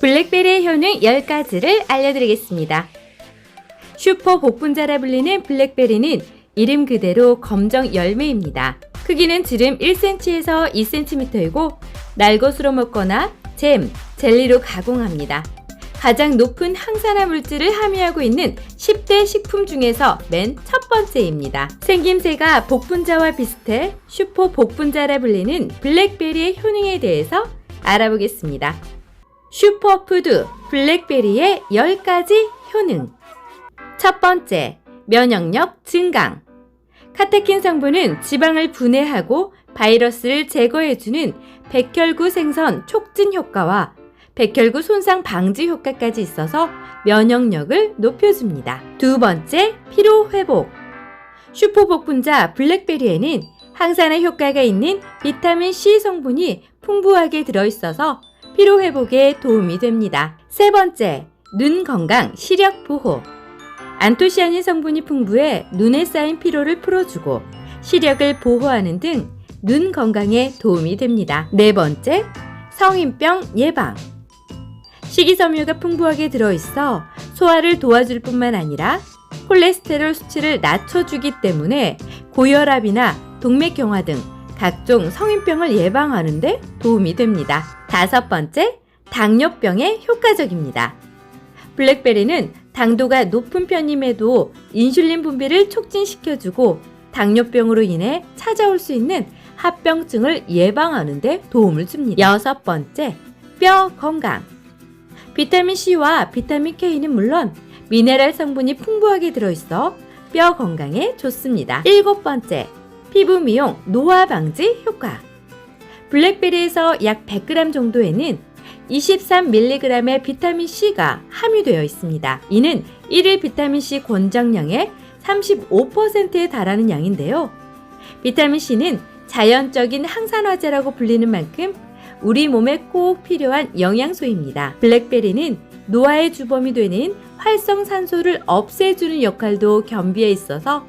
블랙베리의 효능 10가지를 알려드리겠습니다. 슈퍼 복분자라 불리는 블랙베리는 이름 그대로 검정 열매입니다. 크기는 지름 1cm에서 2cm이고 날것으로 먹거나 잼, 젤리로 가공합니다. 가장 높은 항산화 물질을 함유하고 있는 10대 식품 중에서 맨 첫 번째입니다. 생김새가 복분자와 비슷해 슈퍼 복분자라 불리는 블랙베리의 효능에 대해서 알아보겠습니다. 슈퍼푸드 블랙베리의 10가지 효능. 첫 번째, 면역력 증강. 카테킨 성분은 지방을 분해하고 바이러스를 제거해주는 백혈구 생선 촉진 효과와 백혈구 손상 방지 효과까지 있어서 면역력을 높여줍니다. 두 번째, 피로 회복. 슈퍼복분자 블랙베리에는 항산화 효과가 있는 비타민 C 성분이 풍부하게 들어있어서 피로 회복에 도움이 됩니다. 세 번째, 눈 건강 시력 보호. 안토시아닌 성분이 풍부해 눈에 쌓인 피로를 풀어주고 시력을 보호하는 등 눈 건강에 도움이 됩니다. 네 번째, 성인병 예방. 식이섬유가 풍부하게 들어있어 소화를 도와줄 뿐만 아니라 콜레스테롤 수치를 낮춰주기 때문에 고혈압이나 동맥경화 등 각종 성인병을 예방하는데 도움이 됩니다. 다섯 번째, 당뇨병에 효과적입니다. 블랙베리는 당도가 높은 편임에도 인슐린 분비를 촉진시켜주고 당뇨병으로 인해 찾아올 수 있는 합병증을 예방하는 데 도움을 줍니다. 여섯 번째, 뼈 건강. 비타민 C와 비타민 K는 물론 미네랄 성분이 풍부하게 들어있어 뼈 건강에 좋습니다. 일곱 번째, 피부 미용 노화 방지 효과. 블랙베리에서 약 100g 정도에는 23mg의 비타민 C가 함유되어 있습니다. 이는 1일 비타민 C 권장량의 35%에 달하는 양인데요. 비타민 C는 자연적인 항산화제라고 불리는 만큼 우리 몸에 꼭 필요한 영양소입니다. 블랙베리는 노화의 주범이 되는 활성산소를 없애주는 역할도 겸비해 있어서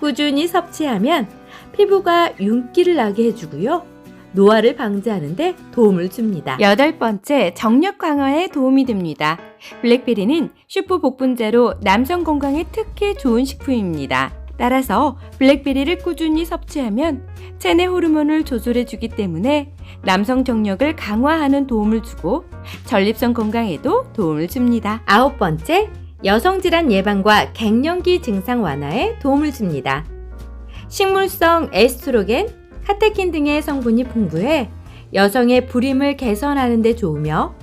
꾸준히 섭취하면 피부가 윤기를 나게 해주고요. 노화를 방지하는데 도움을 줍니다. 여덟 번째, 정력 강화에 도움이 됩니다. 블랙베리는 슈퍼 복분자로 남성 건강에 특히 좋은 식품입니다. 따라서 블랙베리를 꾸준히 섭취하면 체내 호르몬을 조절해 주기 때문에 남성 정력을 강화하는 도움을 주고 전립선 건강에도 도움을 줍니다. 아홉 번째, 여성 질환 예방과 갱년기 증상 완화에 도움을 줍니다. 식물성 에스트로겐, 카테킨 등의 성분이 풍부해 여성의 불임을 개선하는 데 좋으며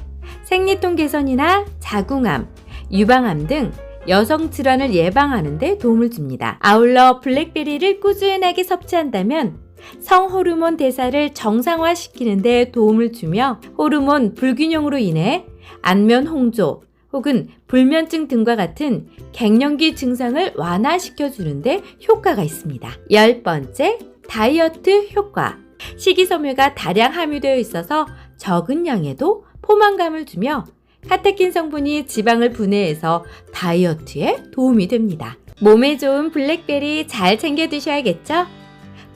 생리통 개선이나 자궁암, 유방암 등 여성 질환을 예방하는 데 도움을 줍니다. 아울러 블랙베리를 꾸준하게 섭취한다면 성호르몬 대사를 정상화시키는 데 도움을 주며 호르몬 불균형으로 인해 안면 홍조 혹은 불면증 등과 같은 갱년기 증상을 완화시켜 주는데 효과가 있습니다. 열 번째, 다이어트 효과. 식이섬유가 다량 함유되어 있어서 적은 양에도 포만감을 주며 카테킨 성분이 지방을 분해해서 다이어트에 도움이 됩니다. 몸에 좋은 블랙베리 잘 챙겨 드셔야겠죠?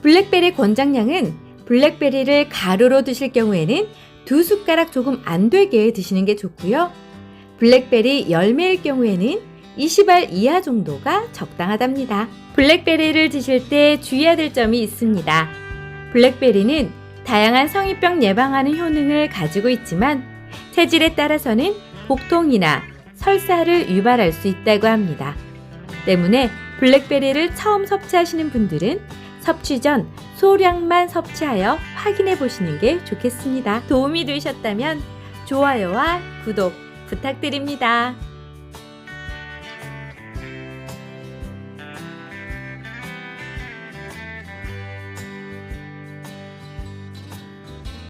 블랙베리 권장량은 블랙베리를 가루로 드실 경우에는 두 숟가락 조금 안 되게 드시는 게 좋고요. 블랙베리 열매일 경우에는 20알 이하 정도가 적당하답니다. 블랙베리를 드실 때 주의해야 될 점이 있습니다. 블랙베리는 다양한 성인병 예방하는 효능을 가지고 있지만 체질에 따라서는 복통이나 설사를 유발할 수 있다고 합니다. 때문에 블랙베리를 처음 섭취하시는 분들은 섭취 전 소량만 섭취하여 확인해 보시는 게 좋겠습니다. 도움이 되셨다면 좋아요와 구독 부탁드립니다.